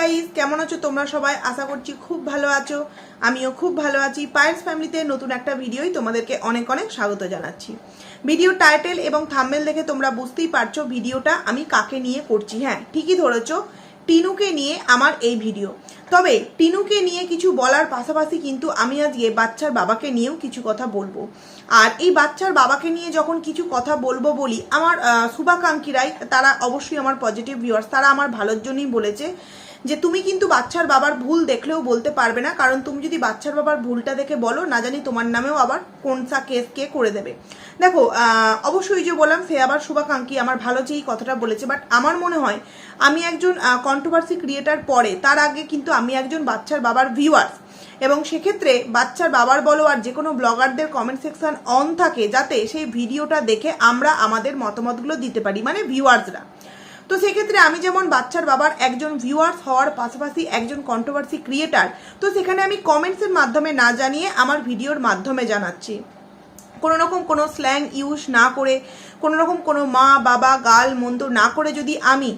Guys কেমন আছো তোমরা সবাই? আশা করছি খুব ভালো আছো। আমিও খুব ভালো আছি। পায়েস ফ্যামিলিতে নতুন একটা ভিডিওই তোমাদেরকে অনেক অনেক স্বাগত জানাচ্ছি। ভিডিও টাইটেল এবং থাম্বেল দেখে তোমরা বুঝতেই পারছ ভিডিওটা আমি কাকে নিয়ে করছি হ্যাঁ ঠিকই ধরেছো, টিনুকে নিয়ে আমার এই ভিডিও তবে টিনুকে নিয়ে কিছু বলার পাশাপাশি কিন্তু আমি আজকে বাচ্চার বাবাকে নিয়েও কিছু কথা বলব। আর এই বাচ্চার বাবাকে নিয়ে যখন কিছু কথা বলব বলি, আমার শুভাকাঙ্ক্ষীরাই, তারা অবশ্যই আমার পজিটিভ ভিউয়ার্স তারা আমার ভালোর জন্যই বলেছে। যে তুমি কিন্তু বাচ্চার বাবার ভুল দেখলেও বলতে পারবে না, কারণ তুমি যদি বাচ্চার বাবার ভুলটা দেখে বলো, না জানি তোমার নামেও আবার কোনসা কেস কে করে দেবে। দেখো অবশ্যই যে বললাম সে আবার শুভাকাঙ্ক্ষী, আমার ভালো এই কথাটা বলেছে বাট আমার মনে হয় আমি একজন কন্ট্রোভার্সি ক্রিয়েটার পরে, তার আগে কিন্তু আমি একজন বাচ্চার বাবার ভিউয়ার্স এবং সেক্ষেত্রে বাচ্চার বাবার বলো আর যে কোনো ব্লগারদের কমেন্ট সেকশন অন থাকে, যাতে সেই ভিডিওটা দেখে আমরা আমাদের মতামতগুলো দিতে পারি মানে ভিউয়ার্সরা তো সেক্ষেত্রে আমি যেমন বাচ্চার বাবার একজন ভিউয়ার্স হওয়ার পাশাপাশি একজন কন্ট্রোভার্সি ক্রিয়েটার তো সেখানে আমি কমেন্টসের মাধ্যমে না জানিয়ে আমার ভিডিওর মাধ্যমে জানাচ্ছি। কোনো রকম কোনো স্ল্যাং ইউজ না করে, কোনো রকম কোনো মা বাবা গাল মন্দ না করে যদি আমি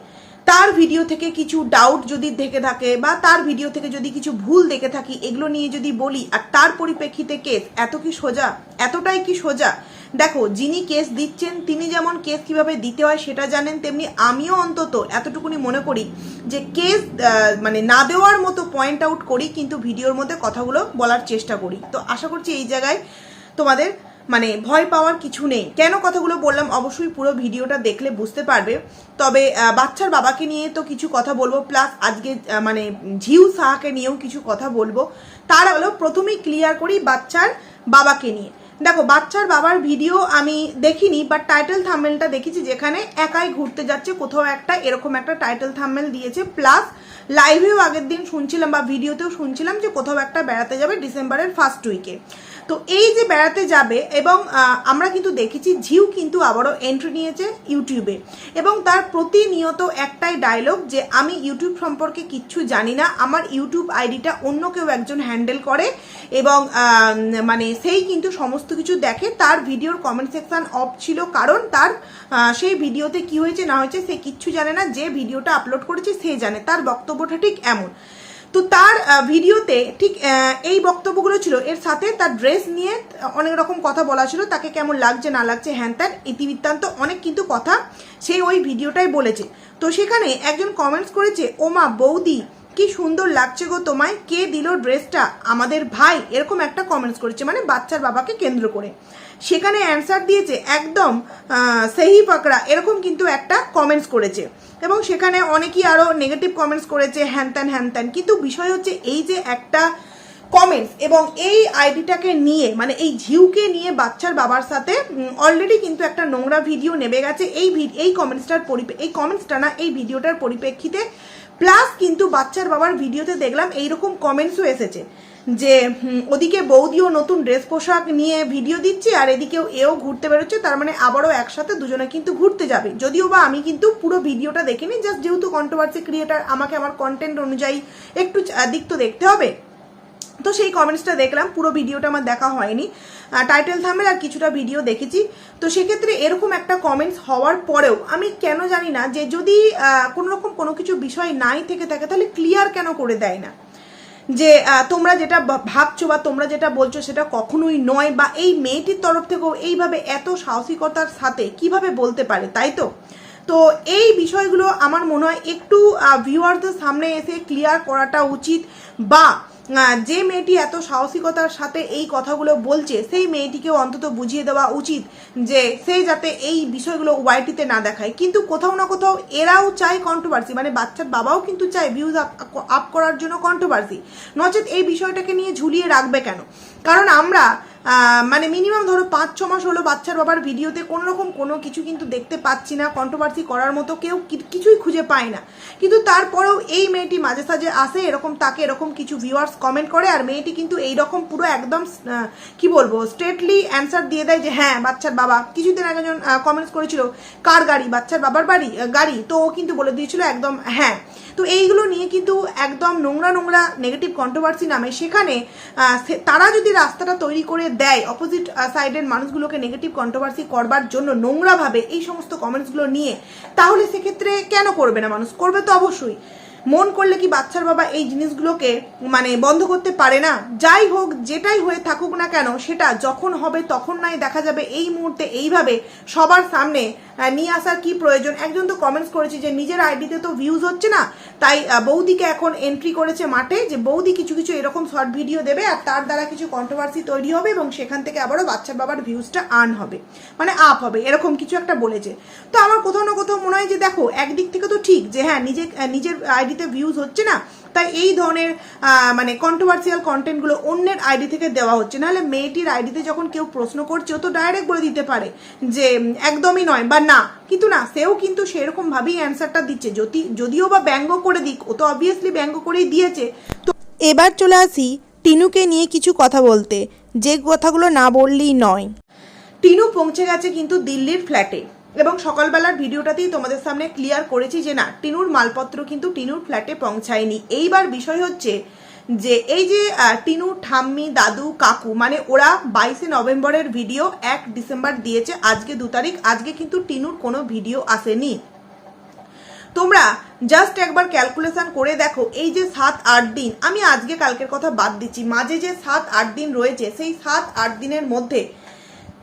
তার ভিডিও থেকে কিছু ডাউট যদি দেখে থাকে বা তার ভিডিও থেকে যদি কিছু ভুল দেখে থাকি, এগুলো নিয়ে যদি বলি, আর তার পরিপ্রেক্ষিতে কেস এত কি সোজা? এতটাই কি সোজা? দেখো, যিনি কেস দিচ্ছেন, তিনি যেমন কেস কীভাবে দিতে হয় সেটা জানেন, তেমনি আমিও অন্তত এতটুকুনি মনে করি যে কেস মানে না দেওয়ার মতো পয়েন্ট আউট করি, কিন্তু ভিডিওর মধ্যে কথাগুলো বলার চেষ্টা করি। তো আশা করছি এই জায়গায় তোমাদের মানে ভয় পাওয়ার কিছু নেই। কেন কথাগুলো বললাম, অবশ্যই পুরো ভিডিওটা দেখলে বুঝতে পারবে। তবে বাচ্চার বাবাকে নিয়ে তো কিছু কথা বলব, প্লাস আজকে মানে ঝিউ সাহাকে নিয়েও কিছু কথা বলব। তার হলো, প্রথমেই ক্লিয়ার করি বাচ্চার বাবাকে নিয়ে। দেখো, বাচ্চার বাবার ভিডিও আমি দেখিনি বাট টাইটেল থাম্বেলটা দেখেছি যেখানে একাই ঘুরতে যাচ্ছে, কোথাও একটা এরকম একটা টাইটেল থাম্বেল দিয়েছে। প্লাস লাইভেও আগের দিন শুনছিলাম বা ভিডিওতেও শুনছিলাম যে কোথাও একটা বেড়াতে যাবে ডিসেম্বরের ফার্স্ট উইকে তো এই যে বেড়াতে যাবে এবং আমরা কিন্তু দেখেছি ঝিউ কিন্তু আবারও এন্ট্রি নিয়েছে ইউটিউবে। এবং তার প্রতিনিয়ত একটাই ডায়লগ যে আমি ইউটিউব সম্পর্কে কিচ্ছু জানি না, আমার ইউটিউব আইডিটা অন্য কেউ একজন হ্যান্ডেল করে এবং মানে সেই কিন্তু সমস্ত কিছু দেখে। তার ভিডিওর কমেন্ট সেকশন অফ ছিল কারণ তার সেই ভিডিওতে কি হয়েছে না হয়েছে সে কিচ্ছু জানে না, যে ভিডিওটা আপলোড করেছে সে জানে, তার বক্তব্যটা ঠিক এমন। তো তার ভিডিওতে ঠিক এই বক্তব্যগুলো ছিল। এর সাথে তার ড্রেস নিয়ে অনেক রকম কথা বলা ছিল। তাকে কেমন লাগছে, না লাগছে, হ্যান ত্যান ইতিবৃত্তান্ত অনেক কিন্তু কথা সে ওই ভিডিওটাই বলেছে। তো সেখানে একজন কমেন্টস করেছে, ওমা, বৌদি, কি সুন্দর লাগছে গো তোমায়। কে দিল ড্রেসটা? আমাদের ভাই। এরকম একটা কমেন্টস করেছে মানে বাচ্চার বাবাকে কেন্দ্র করে। সেখানে অ্যান্সার দিয়েছে, একদম সেহি পাকড়া। এরকম কিন্তু একটা কমেন্টস করেছে। এবং সেখানে অনেকেই আরও নেগেটিভ কমেন্টস করেছে, হ্যান ত্যান হ্যান ত্যান। কিন্তু বিষয় হচ্ছে এই যে একটা কমেন্টস এবং এই আইডিটাকে নিয়ে মানে এই ঝিউকে নিয়ে বাচ্চার বাবার সাথে অলরেডি কিন্তু একটা নোংরা ভিডিও নেমে গেছে। এই এই কমেন্টসটার পরিপে, এই কমেন্টসটা না, এই ভিডিওটার পরিপ্রেক্ষিতে প্লাস কিন্তু বাচ্চার বাবার ভিডিওতে দেখলাম এইরকম কমেন্টসও এসেছে। যে ওদিকে বৌদিও নতুন ড্রেস পোশাক নিয়ে ভিডিও দিচ্ছে আর এদিকেও এও ঘুরতে বেরোচ্ছে তার মানে আবারও একসাথে দুজনে কিন্তু ঘুরতে যাবে। যদিও বা আমি কিন্তু পুরো ভিডিওটা দেখিনি জাস্ট যেহেতু কন্ট্রোভার্সি ক্রিয়েটার আমাকে আমার কন্টেন্ট অনুযায়ী একটু দিক তো দেখতে হবে। তো সেই কমেন্টসটা দেখলাম পুরো ভিডিওটা আমার দেখা হয়নি। টাইটেল থামের আর কিছুটা ভিডিও দেখেছি। তো সেক্ষেত্রে এরকম একটা কমেন্টস হওয়ার পরেও আমি কেন জানি না যে যদি আহ, কোনো রকম কোনো কিছু বিষয় নাই থেকে থাকে তাহলে ক্লিয়ার কেন করে দেয় না? যে তোমরা যেটা ভাবছ বা তোমরা যেটা বলছো সেটা কখনোই নয় বা এই মেয়েটির তরফ থেকেও এইভাবে এত সাহসিকতার সাথে কীভাবে বলতে পারে, তাই তো? তো এই বিষয়গুলো আমার মনে হয় একটু ভিউয়ারদের সামনে এসে ক্লিয়ার করাটা উচিত বা যে মেয়েটি এত সাহসিকতার সাথে এই কথাগুলো বলছে, সেই মেয়েটিকেও অন্তত বুঝিয়ে দেওয়া উচিত যে সে যাতে এই বিষয়গুলো ওয়াইটিতে না দেখায়। কিন্তু কোথাও না কোথাও এরাও চায় কন্ট্রোভার্সি মানে বাচ্চার বাবাও কিন্তু চায় ভিউজ আপ করার জন্য কন্ট্রোভার্সি নচেত এই বিষয়টাকে নিয়ে ঝুলিয়ে রাখবে কেন? কারণ আমরা মানে মিনিমাম ধরো পাঁচ, ছ মাস হলো বাচ্চার বাবার ভিডিওতে কোনো রকম কোনো কিছু কিন্তু দেখতে পাচ্ছি না কন্ট্রোভার্সি করার মতো কেউ কিছুই খুঁজে পায় না। কিন্তু তারপরেও এই মেয়েটি মাঝে সাঝে আসে, এরকম তাকে এরকম কিছু ভিউয়ার্স কমেন্ট করে, আর মেয়েটি কিন্তু এই রকম পুরো একদম কি বলব স্ট্রেটলি অ্যান্সার দিয়ে দেয় যে হ্যাঁ বাচ্চার বাবা। কিছুদিন আগে যখন কমেন্টস করেছিল, কার গাড়ি? বাচ্চার বাবার বাড়ি? গাড়ি? তো ও কিন্তু বলে দিয়েছিল একদম হ্যাঁ। তো এইগুলো নিয়ে কিন্তু একদম নোংরা নোংরা নেগেটিভ কন্ট্রোভার্সি নামে। সেখানে তারা যদি রাস্তাটা তৈরি করে দেয়। অপোজিট সাইডের মানুষগুলোকে নেগেটিভ কন্ট্রোভার্সি করবার জন্য নোংরাভাবে এই সমস্ত কমেন্টসগুলো নিয়ে, তাহলে সেক্ষেত্রে কেন করবে না মানুষ? করবে তো অবশ্যই। মন করলে কি বাচ্চার বাবা এই জিনিসগুলোকে মানে বন্ধ করতে পারে না? যাই হোক, যেটাই হয়ে থাকুক না কেন, সেটা যখন হবে তখন নাই দেখা যাবে। এই মুহূর্তে এইভাবে সবার সামনে নিয়ে আসার কি প্রয়োজন? একজন তো কমেন্টস করেছে যে নিজের আইডিতে তো ভিউজ হচ্ছে না। তাই বৌদিকে এখন এন্ট্রি করেছে মাঠে যে বৌদি কিছু কিছু এরকম শর্ট ভিডিও দেবে আর তার দ্বারা কিছু কন্ট্রোভার্সি তৈরি হবে এবং সেখান থেকে আবারও বাচ্চা বাবার ভিউজটা আর্ন হবে মানে আপ হবে, এরকম কিছু একটা বলেছে। তো আমার কোথাও না কোথাও মনে হয় যে দেখো, একদিক থেকে তো ঠিক যে হ্যাঁ নিজে নিজের আইডিতে ভিউজ হচ্ছে না তাই এই ধরনের মানে কন্ট্রোভার্সিয়াল কন্টেন্টগুলো অন্যের আইডি থেকে দেওয়া হচ্ছে। নাহলে মেয়েটির আইডিতে যখন কেউ প্রশ্ন করছে তো ডাইরেক্ট বলে দিতে পারে যে একদমই নয় বা না। কিন্তু না, সেও কিন্তু সেরকমভাবেই অ্যান্সারটা দিচ্ছে। যদি, যদিও বা ব্যঙ্গ করে দিক, ও তো অবভিয়াসলি ব্যঙ্গ করেই দিয়েছে। তো এবার চলে আসি টিনুকে নিয়ে কিছু কথা বলতে। যে কথাগুলো না বললেই নয়। টিনু পৌঁছে গেছে কিন্তু দিল্লির ফ্ল্যাটে এবং সকালবেলার ভিডিওটাতেই তোমাদের সামনে ক্লিয়ার করেছি যে না, টিনুর মালপত্র কিন্তু টিনুর ফ্ল্যাটে পৌঁছায়নি। এইবার বিষয় হচ্ছে যে এই যে টিনু, ঠাম্মি, দাদু, কাকু মানে ওরা বাইশে নভেম্বরের ভিডিও এক ডিসেম্বর দিয়েছে, আজকে দু তারিখ, আজকে কিন্তু টিনুর কোনো ভিডিও আসেনি। তোমরা জাস্ট একবার ক্যালকুলেশন করে দেখো, এই যে সাত, আট দিন, আমি আজকে কালকের কথা বাদ দিচ্ছি, মাঝে যে সাত, আট দিন রয়েছে, সেই সাত, আট দিনের মধ্যে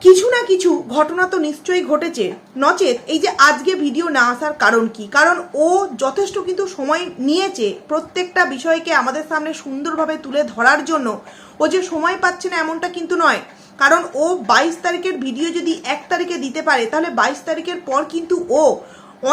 কিছু না কিছু ঘটনা তো নিশ্চয়ই ঘটেছে। নচেত এই যে আজকে ভিডিও না আসার কারণ কি? কারণ ও যথেষ্ট কিন্তু সময় নিয়েছে প্রত্যেকটা বিষয়কে আমাদের সামনে সুন্দরভাবে তুলে ধরার জন্য। ও যে সময় পাচ্ছে না এমনটা কিন্তু নয়। কারণ ও বাইশ তারিখের ভিডিও যদি এক তারিখে দিতে পারে, তাহলে বাইশ তারিখের পর কিন্তু ও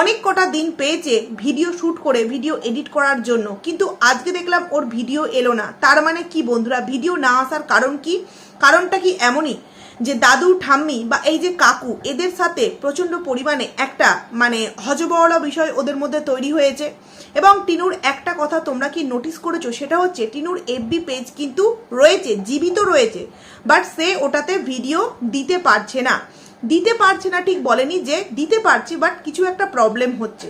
অনেক কটা দিন পেয়েছে ভিডিও শ্যুট করে, ভিডিও এডিট করার জন্য। কিন্তু আজকে দেখলাম ওর ভিডিও এলো না। তার মানে কি বন্ধুরা? ভিডিও না আসার কারণ কি? কারণটা কি এমনই? যে দাদু, ঠাম্মি বা এই যে কাকু, এদের সাথে প্রচণ্ড পরিমাণে একটা মানে হজবরলা বিষয় ওদের মধ্যে তৈরি হয়েছে। এবং টিনুর একটা কথা তোমরা কি নোটিস করেছ, সেটা হচ্ছে টিনুর এফবি পেজ কিন্তু রয়েছে, জীবিত রয়েছে বাট সে ওটাতে ভিডিও দিতে পারছে না। দিতে পারছে না ঠিক বলেনি যে দিতে পারছে বাট কিছু একটা প্রবলেম হচ্ছে।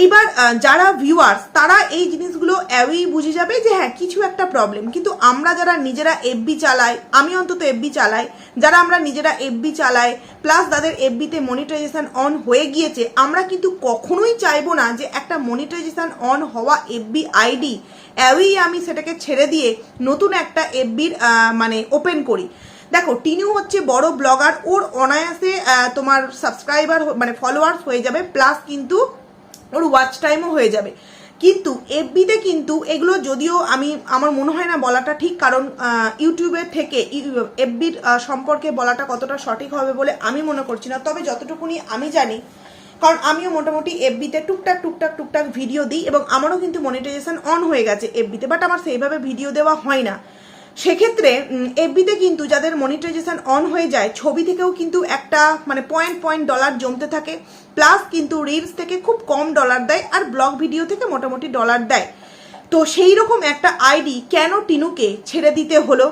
এইবার যারা ভিউয়ার্স তারা এই জিনিসগুলো অ্যাওয়েই বুঝে যাবে যে হ্যাঁ কিছু একটা প্রবলেম কিন্তু আমরা যারা নিজেরা এফবি চালাই, আমি অন্তত এফবি চালাই, যারা আমরা নিজেরা এফবি চালাই প্লাস তাদের এফবিতে মনিটাইজেশান অন হয়ে গিয়েছে, আমরা কিন্তু কখনোই চাইব না যে একটা মনিটাইজেশন অন হওয়া এফবি আইডি অ্যাওয়েই আমি সেটাকে ছেড়ে দিয়ে নতুন একটা এফবির মানে ওপেন করি। দেখো, টিনু হচ্ছে বড় ব্লগার ওর অনায়াসে তোমার সাবস্ক্রাইবার মানে ফলোয়ার্স হয়ে যাবে প্লাস কিন্তু ওর ওয়াচ টাইমও হয়ে যাবে। কিন্তু এফবিতে কিন্তু এগুলো যদিও আমি, আমার মনে হয় না বলাটা ঠিক, কারণ ইউটিউবের থেকে এফবির সম্পর্কে বলাটা কতটা সঠিক হবে বলে আমি মনে করছি না। তবে যতটুকুনি আমি জানি, কারণ আমিও মোটামুটি এফবিতে টুকটাক টুকটাক টুকটাক ভিডিও দিই এবং আমারও কিন্তু মনিটাইজেশন অন হয়ে গেছে এফবিতে বাট আমার সেইভাবে ভিডিও দেওয়া হয় না। সেক্ষেত্রে এফবিতে কিন্তু যাদের মনিটাইজেশন অন হয়ে যায়, ছবি থেকেও কিন্তু একটা মানে পয়েন্ট পয়েন্ট ডলার জমতে থাকে। প্লাস কিন্তু রিলস থেকে খুব কম ডলার দেয় আর ব্লগ ভিডিও থেকে মোটামুটি ডলার দেয়। তো সেই রকম একটা আইডি কেন টিনুকে ছেড়ে দিতে হলো?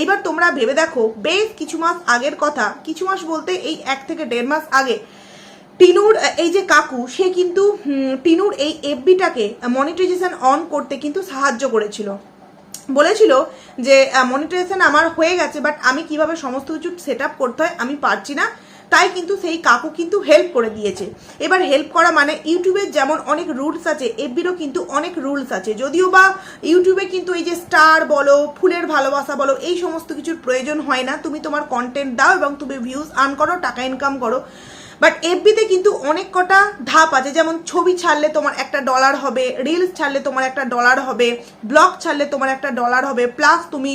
এইবার তোমরা ভেবে দেখো, বেশ কিছু মাস আগের কথা, কিছু মাস বলতে এই এক থেকে দেড় মাস আগে, টিনুর, এই যে কাকু, সে কিন্তু টিনুর এই এফবিটাকে মনিটাইজেশন অন করতে কিন্তু সাহায্য করেছিল। বলেছিল যে মনিটাইজেশন আমার হয়ে গেছে বাট আমি কীভাবে সমস্ত কিছু সেট করতে হয় আমি পারছি না। তাই কিন্তু সেই কাকু কিন্তু হেল্প করে দিয়েছে। এবার হেল্প করা মানে ইউটিউবের যেমন অনেক রুলস আছে এফবিরও কিন্তু অনেক রুলস আছে। যদিও বা ইউটিউবে কিন্তু এই যে স্টার বলো, ফুলের ভালোবাসা বলো, এই সমস্ত কিছুর প্রয়োজন হয় না। তুমি তোমার কন্টেন্ট দাও এবং তুমি ভিউজ আর্ন করো, টাকা ইনকাম করো। বাট এফবিতে কিন্তু অনেক কটা ধাপ আছে। যেমন ছবি ছাড়লে তোমার একটা ডলার হবে রিলস ছাড়লে তোমার একটা ডলার হবে ব্লগ ছাড়লে তোমার একটা ডলার হবে প্লাস তুমি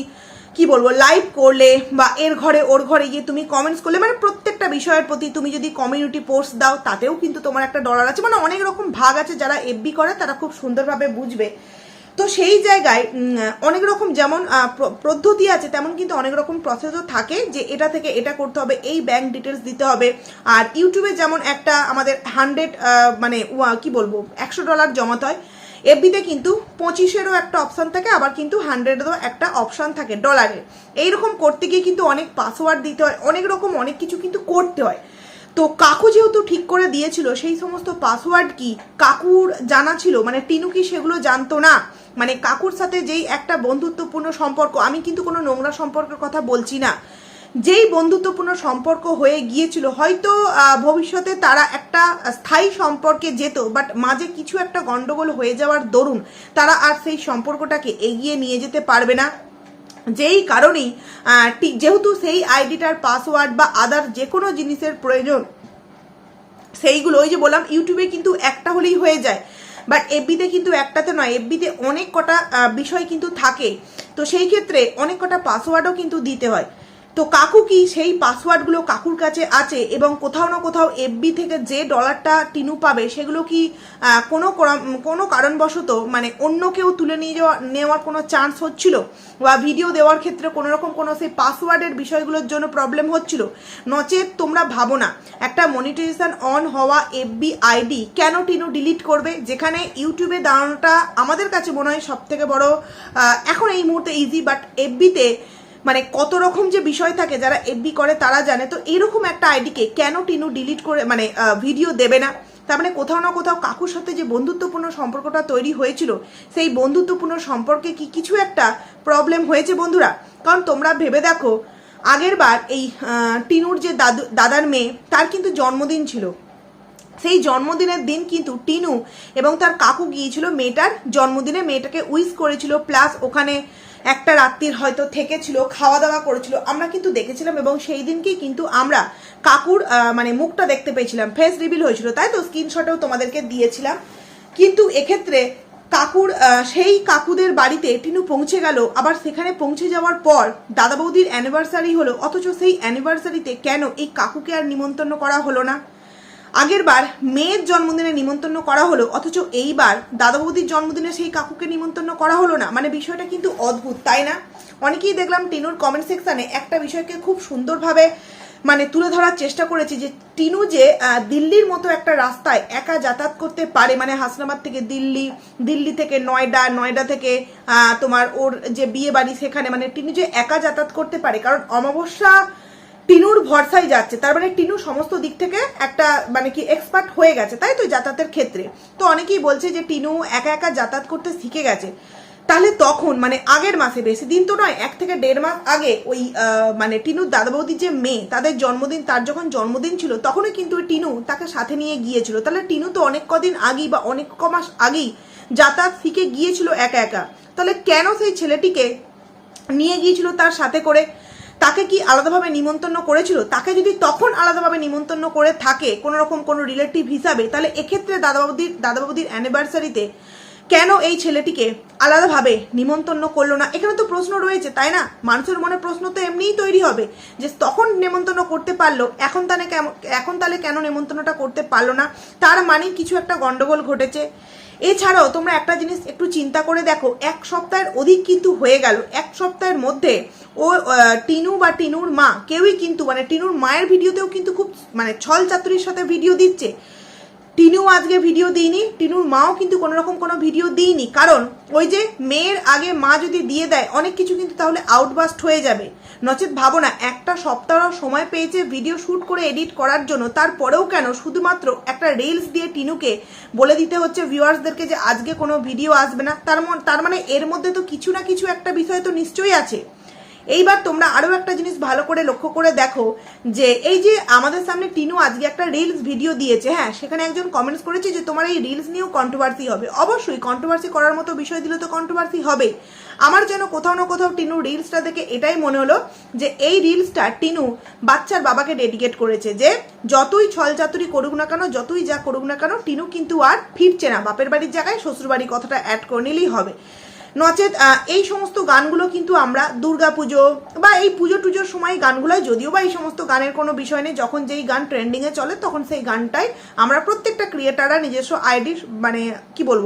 কি বলব লাইভ করলে বা এর ঘরে ওর ঘরে গিয়ে তুমি কমেন্টস করলে মানে প্রত্যেকটা বিষয়ের প্রতি তুমি যদি কমিউনিটি পোস্ট দাও, তাতেও কিন্তু তোমার একটা ডলার আছে। মানে অনেক রকম ভাগ আছে যারা এফবি করে, তারা খুব সুন্দরভাবে বুঝবে। তো সেই জায়গায় অনেক রকম যেমন পদ্ধতি আছে, তেমন কিন্তু অনেক রকম প্রসেসও থাকে যে এটা থেকে এটা করতে হবে, এই ব্যাংক ডিটেলস দিতে হবে। আর ইউটিউবে যেমন একটা আমাদের হান্ড্রেড মানে কি বলব, একশো ডলার জমাতে হয় এফবিতে কিন্তু পঁচিশেরও একটা অপশান থাকে, আবার কিন্তু হান্ড্রেডেরও একটা অপশান থাকে ডলারের এইরকম করতে গিয়ে কিন্তু অনেক পাসওয়ার্ড দিতে হয়, অনেক রকম অনেক কিছু কিন্তু করতে হয়। তো কাকু যেহেতু ঠিক করে দিয়েছিল, সেই সমস্ত পাসওয়ার্ড কি কাকুর জানা ছিল? মানে টিনু কি সেগুলো জানতো না? মানে কাকুর সাথে যেই একটা বন্ধুত্বপূর্ণ সম্পর্ক, আমি কিন্তু কোনো নোংরা সম্পর্কের কথা বলছি না। যেই বন্ধুত্বপূর্ণ সম্পর্ক হয়ে গিয়েছিল, হয়তো ভবিষ্যতে তারা একটা স্থায়ী সম্পর্কে যেত বাট মাঝে কিছু একটা গন্ডগোল হয়ে যাওয়ার দরুন তারা আর সেই সম্পর্কটাকে এগিয়ে নিয়ে যেতে পারবে না। যেই কারণেই যেহেতু সেই আইডিটার পাসওয়ার্ড বা আদার যে কোনো জিনিসের প্রয়োজন, সেইগুলো, ওই যে বললাম, ইউটিউবে কিন্তু একটা হলেই হয়ে যায়। বাট এফবিতে কিন্তু একটাতে নয় এফবিতে অনেক কটা বিষয় কিন্তু থাকে। তো সেই ক্ষেত্রে অনেক কটা পাসওয়ার্ডও কিন্তু দিতে হয়। তো কাকু কি সেই পাসওয়ার্ডগুলো কাকুর কাছে আছে এবং কোথাও না কোথাও এফবি থেকে যে ডলারটা টিনু পাবে সেগুলো কি কোনো কোনো কারণবশত মানে অন্য কেউ তুলে নিয়ে যাওয়া, নেওয়ার কোনো চান্স হচ্ছিল? বা ভিডিও দেওয়ার ক্ষেত্রে কোনো রকম কোনো সেই পাসওয়ার্ডের বিষয়গুলোর জন্য প্রবলেম হচ্ছিল? নচেত তোমরা ভাবো না। একটা মনিটাইজেশন অন হওয়া এফবি আইডি কেন টিনু ডিলিট করবে? যেখানে ইউটিউবে দাঁড়ানোটা আমাদের কাছে মনে হয় সব থেকে বড় এখন এই মুহূর্তে ইজি বাট এফবিতে মানে কত রকম যে বিষয় থাকে যারা এফবি করে তারা জানে। তো এরকম একটা আইডিকে কেন টিনু ডিলিট করে মানে ভিডিও দেবে না? তার মানে কোথাও না কোথাও কাকুর সাথে যে বন্ধুত্বপূর্ণ সম্পর্কটা তৈরি হয়েছিল, সেই বন্ধুত্বপূর্ণ সম্পর্কে কি কিছু একটা প্রবলেম হয়েছে বন্ধুরা? কারণ তোমরা ভেবে দেখো, আগের বার এই টিনুর যে দাদু, দাদার মেয়ে, তার কিন্তু জন্মদিন ছিল। সেই জন্মদিনের দিন কিন্তু টিনু এবং তার কাকু গিয়েছিল মেয়েটার জন্মদিনে, মেয়েটাকে উইশ করেছিল। প্লাস ওখানে একটা রাত্রির হয়তো থেকেছিল খাওয়া দাওয়া করেছিল। আমরা কিন্তু দেখেছিলাম এবং সেই দিনকেই কিন্তু আমরা কাকুর মানে মুখটা দেখতে পেয়েছিলাম। ফেস রিভিল হয়েছিল, তাই তো? স্ক্রিনশটেও তোমাদেরকে দিয়েছিলাম। কিন্তু এক্ষেত্রে কাকুর সেই কাকুদের বাড়িতে টিনু পৌঁছে গেল। আবার সেখানে পৌঁছে যাওয়ার পর দাদা বৌদির অ্যানিভার্সারি হলো। অথচ সেই অ্যানিভার্সারিতে কেন এই কাকুকে আর নিমন্ত্রণ করা হলো না? আগের বার মেয়ের জন্মদিনে নিমন্ত্রণ করা হলো, অথচ এইবার দাদা বৌদির জন্মদিনে সেই কাকুকে নিমন্ত্রণ করা হলো না। মানে বিষয়টা কিন্তু অদ্ভুত, তাই না? অনেকেই দেখলাম টিনুর কমেন্ট সেকশনে একটা বিষয়কে খুব সুন্দরভাবে মানে তুলে ধরার চেষ্টা করেছি যে, টিনু যে দিল্লির মতো একটা রাস্তায় একা যাতায়াত করতে পারে মানে হাসনাবাদ থেকে দিল্লি দিল্লি থেকে নয়ডা নয়ডা থেকে তোমার ওর যে বিয়ে বাড়ি সেখানে মানে টিনু যে একা যাতায়াত করতে পারে, কারণ অমাবস্যা টিনুর ভরসায় যাচ্ছে। তার মানে টিনু সমস্ত দিক থেকে একটা মানে কি এক্সপার্ট হয়ে গেছে, তাই তো? যাতায়াতের ক্ষেত্রে। তো অনেকেই বলছে যে টিনু একা একা যাতায়াত করতে শিখে গেছে। তাহলে তখন মানে আগের মাসে বেশি দিন তো নয়, এক থেকে দেড় মাস আগে ওই মানে টিনুর দাদা বৌদির যে মেয়ে, তাদের জন্মদিন, তার যখন জন্মদিন ছিল, তখনই কিন্তু ওই টিনু তাকে সাথে নিয়ে গিয়েছিল। তাহলে টিনু তো অনেক কদিন আগেই বা অনেক ক মাস আগেই যাতায়াত শিখে গিয়েছিল একা একা। তাহলে কেন সেই ছেলেটিকে নিয়ে গিয়েছিল তার সাথে করে? তাকে কি আলাদাভাবে নিমন্ত্রণ করেছিল? তাকে যদি তখন আলাদাভাবে নিমন্ত্রণ করে থাকে কোনো রকম কোনো রিলেটিভ হিসাবে, তাহলে এক্ষেত্রে দাদাবাবুদির দাদাবাবুদির অ্যানিভার্সারিতে কেন এই ছেলেটিকে আলাদাভাবে নিমন্ত্রণ করল না? এখানে তো প্রশ্ন রয়েছে, তাই না? মানুষের মনে প্রশ্ন তো এমনিই তৈরি হবে যে তখন নেমন্তন্ন করতে পারল, এখন তাহলে এখন তাহলে কেন নেমন্তন্নটা করতে পারল না? তার মানে কিছু একটা গন্ডগোল ঘটেছে। এছাড়াও তোমরা একটা জিনিস একটু চিন্তা করে দেখো, এক সপ্তাহের অধিক কিন্তু হয়ে গেল। এক সপ্তাহের মধ্যে ও টিনু বা টিনুর মা, কেউই কিন্তু মানে টিনুর মায়ের ভিডিওতেও কিন্তু খুব মানে ছল চাতুরির সাথে ভিডিও দিচ্ছে। টিনু আজকে ভিডিও দিইনি, টিনুর মাও কিন্তু কোনো রকম কোনো ভিডিও দিইনি। কারণ ওই যে মেয়ের আগে মা যদি দিয়ে দেয়, অনেক কিছু কিন্তু তাহলে আউটবাস্ট হয়ে যাবে। নচেত ভাবো না, একটা সপ্তাহ সময় পেয়েছে ভিডিও শ্যুট করে এডিট করার জন্য। তারপরেও কেন? শুধুমাত্র একটা রিলস দিয়ে টিনুকে বলে দিতে হচ্ছে ভিউয়ার্সদেরকে যে আজকে কোনো ভিডিও আসবে না। তার তার মানে এর মধ্যে তো কিছু না কিছু একটা বিষয় তো নিশ্চয়ই আছে। এইবার তোমরা আরও একটা জিনিস ভালো করে লক্ষ্য করে দেখো যে এই যে আমাদের সামনে টিনু আজকে একটা রিলস ভিডিও দিয়েছে হ্যাঁ সেখানে একজন কমেন্টস করেছে যে তোমার এই রিলস নিয়েও কন্ট্রোভার্সি হবে। অবশ্যই কন্ট্রোভার্সি করার মতো বিষয় দিলে তো কন্ট্রোভার্সি হবেই। আমার যেন কোথাও না কোথাও টিনু রিলসটা দেখে এটাই মনে হলো যে এই রিলসটা টিনু বাচ্চার বাবাকে ডেডিকেট করেছে যে যতই ছলচাতুরি করুক না কেন, যতই যা করুক না কেন, টিনু কিন্তু আর ফিরছে না। বাপের বাড়ির জায়গায় শ্বশুরবাড়ির কথাটা অ্যাড করে নিলেই হবে। নচেত এই সমস্ত গানগুলো কিন্তু আমরা দুর্গা পুজো বা এই পুজো টুজোর সময় গানগুলো যদিও বা এই সমস্ত গানের কোনো বিষয় নেই, যখন যেই গান ট্রেন্ডিংয়ে চলে তখন সেই গানটাই আমরা প্রত্যেকটা ক্রিয়েটাররা নিজস্ব আইডি মানে কি বলব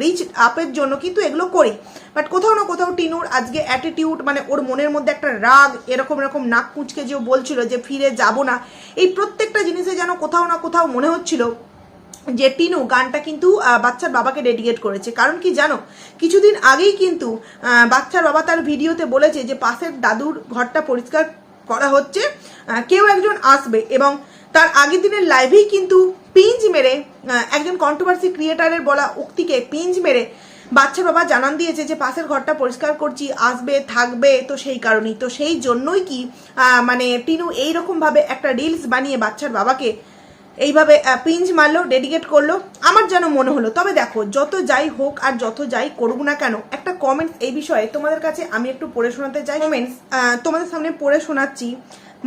রিচ আপের জন্য কিন্তু এগুলো করি। বাট কোথাও না কোথাও টিনুর আজকে অ্যাটিটিউড মানে ওর মনের মধ্যে একটা রাগ, এরকম এরকম নাক কুঁচকে যে বলছিল যে ফিরে যাব না, এই প্রত্যেকটা জিনিসে যেন কোথাও না কোথাও মনে হচ্ছিল। যে টিনু গানটা কিন্তু বাচ্চার বাবাকে ডেডিকেট করেছে। কারণ কি জানো? কিছুদিন আগেই কিন্তু বাচ্চার বাবা তার ভিডিওতে বলেছে যে পাশের দাদুর ঘরটা পরিষ্কার করা হচ্ছে কেউ একজন আসবে এবং তার আগের দিনের লাইভেই কিন্তু পিঞ্জ মেরে একজন কন্ট্রোভার্সি ক্রিয়েটারের বলা উক্তিকে পিঞ্জ মেরে বাচ্চার বাবা জানান দিয়েছে যে পাশের ঘরটা পরিষ্কার করছি, আসবে, থাকবে, তো সেই কারণেই। তো সেই জন্যই কি মানে টিনু এইরকমভাবে একটা রিলস বানিয়ে বাচ্চার বাবাকে এইভাবে পিঞ্জ মারলো ডেডিকেট করল। আমার যেন মনে হলো, তবে দেখো, যত যাই হোক আর যত যাই করুক না কেন, একটা কমেন্টস এই বিষয়ে তোমাদের কাছে আমি একটু পড়ে শোনাতে চাই। কমেন্টস তোমাদের সামনে পড়ে শোনাচ্ছি,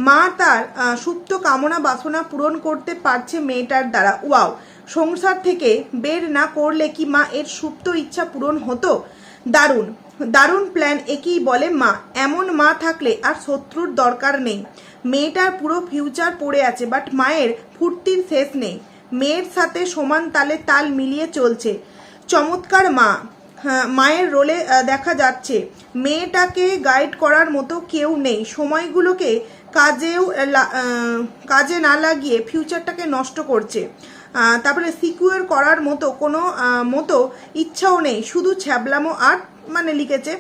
মা তার সুপ্ত কামনা বাসনা পূরণ করতে পারছে মেয়েটার দ্বারা। ওয়াও, সংসার থেকে বের না করলে কি মা এর সুপ্ত ইচ্ছা পূরণ হতো? দারুণ দারুণ প্ল্যান একেই বলে মা। এমন মা থাকলে আর শত্রুর দরকার নেই। মেয়েটার পুরো ফিউচার পড়ে আছে বাট মায়ের ফুর্তির শেষ নেই। মেয়ের সাথে সমান তালে তাল মিলিয়ে চলছে। চমৎকার মা। হ্যাঁ, মায়ের রোলে দেখা যাচ্ছে। মেয়েটাকে গাইড করার মতো কেউ নেই। সময়গুলোকে কাজেও কাজে না লাগিয়ে ফিউচারটাকে নষ্ট করছে। তারপরে সিকিউর করার মতো কোনো মতো ইচ্ছাও নেই। শুধু ছ্যাবলামো আর মানে লিখেছে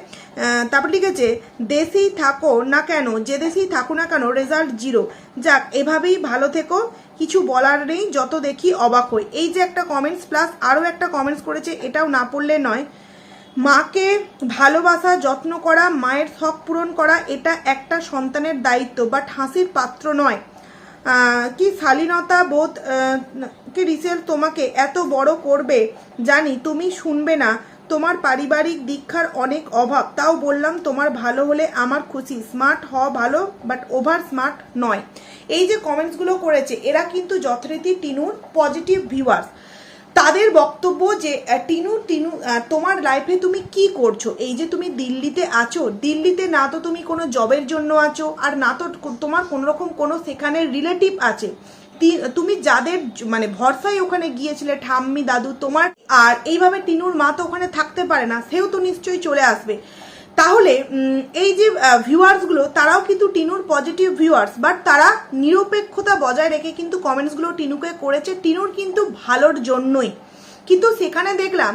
তারপর লিখেছে, দেশেই থাকো না কেন, যে দেশেই থাকো না কেন রেজাল্ট জিরো যাক, এভাবেই ভালো থেকো, কিছু বলার নেই, যত দেখি অবাক হই। এই যে একটা কমেন্টস প্লাস আরও একটা কমেন্টস করেছে, এটাও না পড়লে নয়। মাকে ভালোবাসা, যত্ন করা, মায়ের শখ পূরণ করা, এটা একটা সন্তানের দায়িত্ব বাট হাসির পাত্র নয়। কি শালীনতা বোধ কি রিসেল তোমাকে এত বড় করবে? জানি তুমি শুনবে না। তোমার পারিবারিক দীক্ষার অনেক অভাব, তাও বললাম তোমার ভালো হলে আমার খুশি। স্মার্ট হওয়া ভালো বাট ওভার স্মার্ট নয়। এই যে কমেন্টসগুলো করেছে, এরা কিন্তু যথারীতি টিনুর পজিটিভ ভিউয়ার্স তাদের বক্তব্য যে টিনু টিনু তোমার লাইফে তুমি কি করছ? এই যে তুমি দিল্লিতে আছো, দিল্লিতে না তো তুমি কোনো জবের জন্য আছো, আর না তো তোমার কোনো রকম কোনো সেখানের রিলেটিভ আছে। তুমি যাদের মানে ভরসায় ওখানে গিয়েছিলে, ঠাম্মি, দাদু, তোমার, আর এইভাবে টিনুর মা তো ওখানে থাকতে পারে না, সেও তো নিশ্চয়ই চলে আসবে। তাহলে এই যে ভিউয়ার্সগুলো তারাও কিন্তু টিনুর পজিটিভ ভিউয়ার্স বাট তারা নিরপেক্ষতা বজায় রেখে কিন্তু কমেন্টসগুলো টিনুকে করেছে। টিনুর কিন্তু ভালোর জন্যই। কিন্তু সেখানে দেখলাম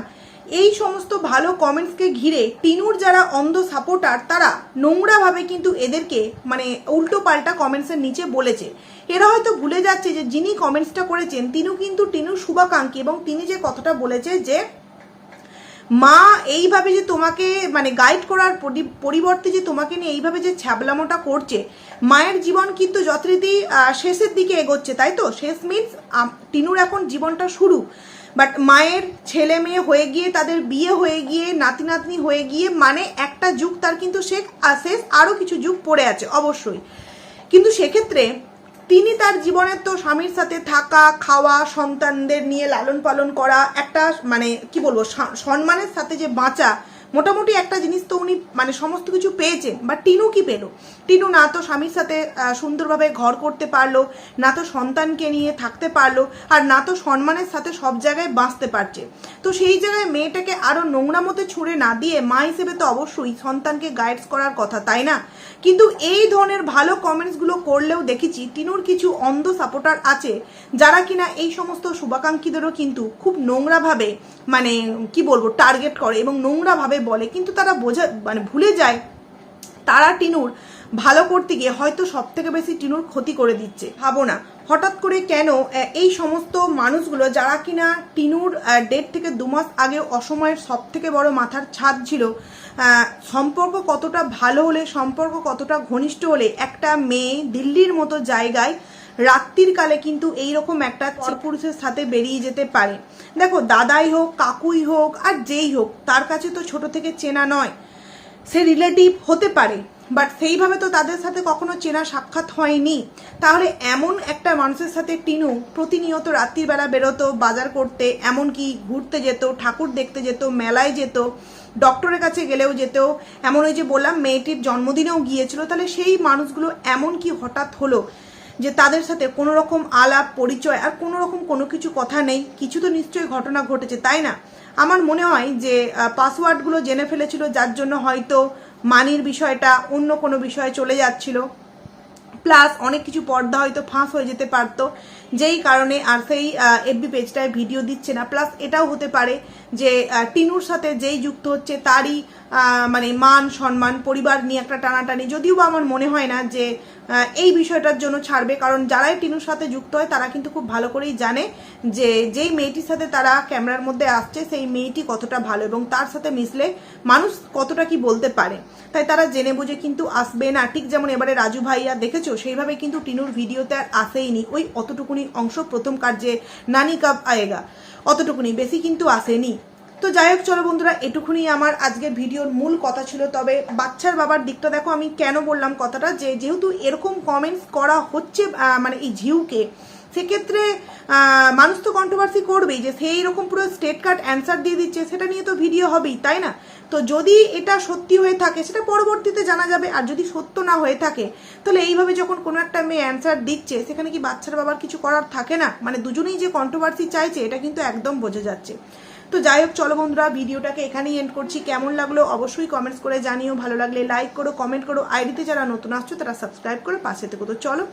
এই সমস্ত ভালো কমেন্টসকে ঘিরে টিনুর যারা অন্ধ সাপোর্টার তারা নোংরাভাবে কিন্তু এদেরকে মানে উল্টো পাল্টা কমেন্টসের নিচে বলেছে। এরা হয়তো ভুলে যাচ্ছে যে যিনি কমেন্টসটা করেছেন, তিনিও কিন্তু টিনুর শুভাকাঙ্ক্ষী এবং তিনি যে কথাটা বলেছে যে, মা, এইভাবে যে তোমাকে মানে গাইড করার পরিবর্তে যে তোমাকে নিয়ে এইভাবে যে ছ্যাবলামোটা করছে, মায়ের জীবন কিন্তু যথারীতি শেষের দিকে এগোচ্ছে, তাই তো? শেষ মিনস টিনুর এখন জীবনটা শুরু। বাট মায়ের ছেলে মেয়ে হয়ে গিয়ে, তাদের বিয়ে হয়ে গিয়ে, নাতি নাতনি হয়ে গিয়ে মানে একটা যুগ তার কিন্তু শেখ শেষ আরও কিছু যুগ পড়ে আছে, অবশ্যই। কিন্তু সেক্ষেত্রে তিনি তার জীবনের তো স্বামীর সাথে থাকা, খাওয়া, সন্তানদের নিয়ে লালন পালন করা, একটা মানে কি বলব সম্মানের সাথে যে বাঁচা মোটামুটি একটা জিনিস তো উনি মানে সমস্ত কিছু পেয়েছেন বা টিনু কি পেল? টিনু না তো স্বামীর সাথে সুন্দরভাবে ঘর করতে পারল, না তো সন্তানকে নিয়ে থাকতে পারল, আর না তো সম্মানের সাথে সব জায়গায় বাঁচতে পারছে। তো সেই জায়গায় মেয়েটাকে আরও নোংরা মতো ছুঁড়ে না দিয়ে মা হিসেবে তো অবশ্যই সন্তানকে গাইডস করার কথা, তাই না? কিন্তু এই ধরনের ভালো কমেন্টসগুলো করলেও দেখেছি টিনুর কিছু অন্ধ সাপোর্টার আছে, যারা কিনা এই সমস্ত শুভাকাঙ্ক্ষীদেরও কিন্তু খুব নোংরাভাবে মানে কি বলব টার্গেট করে এবং নোংরাভাবে বলে, কিন্তু তারা বোঝা মানে ভুলে যায়। তারা টিনুর ভালো করতে গিয়ে হয়তো সব থেকে বেশি টিনুর ক্ষতি করে দিচ্ছে। ভাবো না। হঠাৎ করে কেন এই সমস্ত মানুষগুলো যারা কিনা টিনুর ডেট থেকে দু মাস আগে অসময়ের সব থেকে বড় মাথার ছাদ ছিল সম্পর্ক কতটা ভালো হলে, সম্পর্ক কতটা ঘনিষ্ঠ হলে একটা মেয়ে দিল্লির মতো জায়গায় রাত্রির কালে কিন্তু এইরকম একটা পুরুষের সাথে বেরিয়ে যেতে পারে। দেখো দাদাই হোক কাকুই হোক আর যেই হোক তার কাছে তো ছোট থেকে চেনা নয়। সে রিলেটিভ হতে পারে বাট সেইভাবে তো তাদের সাথে কখনো চেনা সাক্ষাৎ হয়নি। তাহলে এমন একটা মানুষের সাথে টিনু প্রতিনিয়ত রাত্রির বেলা বেরোতো বাজার করতে এমনকি ঘুরতে যেত ঠাকুর দেখতে যেত মেলায় যেত ডক্টরের কাছে গেলেও যেত এমন ওই যে বললাম মেয়েটির জন্মদিনেও গিয়েছিল তাহলে সেই মানুষগুলো এমন কি হঠাৎ হলো? যে তাদের সাথে কোনো রকম আলাপ, পরিচয় আর কোনো রকম কোনো কিছু কথা নেই। কিছু তো নিশ্চয়ই ঘটনা ঘটেছে, তাই না? আমার মনে হয় যে পাসওয়ার্ডগুলো জেনে ফেলেছিল, যার জন্য হয়তো মানির বিষয়টা অন্য কোনো বিষয়ে চলে যাচ্ছিল। প্লাস অনেক কিছু পর্দা হয়তো ফাঁস হয়ে যেতে পারতো। যেই কারণে আর সেই এফবি পেজটায় ভিডিও দিচ্ছে না। প্লাস এটাও হতে পারে যে টিনুর সাথে যেই যুক্ত হচ্ছে, তারই মানে মান, সম্মান, পরিবার নিয়ে একটা টানাটানি। যদিও বা আমার মনে হয় না যে এই বিষয়টার জন্য ছাড়বে, কারণ যারাই টিনুর সাথে যুক্ত হয়, তারা কিন্তু খুব ভালো করেই জানে যে, যেই মেয়েটির সাথে তারা ক্যামেরার মধ্যে আসছে, সেই মেয়েটি কতটা ভালো এবং তার সাথে মিশলে মানুষ কতটা কি বলতে পারে। তাই তারা জেনে বুঝে কিন্তু আসবে না। ঠিক যেমন এবারে রাজু ভাইয়া দেখেছ, সেইভাবে কিন্তু টিনুর ভিডিওতে আর আসেইনি। ওই অতটুকুনি অংশ প্রথম কার্যে নানি কাপ আয়েগা, অতটুকুনি। বেশি কিন্তু আসেনি। তো যাই হোক, চলো বন্ধুরা, এটুকুনি আমার আজকের ভিডিওর মূল কথা ছিল। তবে বাচ্চার বাবার দিকটা দেখো, আমি কেন বললাম কথাটা, যে যেহেতু এরকম কমেন্টস করা হচ্ছে মানে এই ঝিউকে, সেক্ষেত্রে মানুষ তো কন্ট্রোভার্সি করবেই, যে সেই রকম পুরো স্টেট কার্ড অ্যান্সার দিয়ে দিচ্ছে, সেটা নিয়ে তো ভিডিও হবেই, তাই না? তো যদি এটা সত্যি হয়ে থাকে, সেটা পরবর্তীতে জানা যাবে, আর যদি সত্য না হয়ে থাকে, তাহলে এইভাবে যখন কোনো একটা মেয়ে অ্যান্সার দিচ্ছে, সেখানে কি বাচ্চার বাবার কিছু করার থাকে না? মানে দুজনেই যে কন্ট্রোভার্সি চাইছে, এটা কিন্তু একদম বোঝা যাচ্ছে। তো যাই হোক, চলো বন্ধুরা, ভিডিওটাকে এখানেই এন্ড করছি। কেমন লাগল অবশ্যই কমেন্টস করে জানিও। ভালো লাগলে লাইক করো কমেন্ট করো। আইডিতে যারা নতুন আসছো, তারা সাবস্ক্রাইব করে পাশে থেকে। তো চলো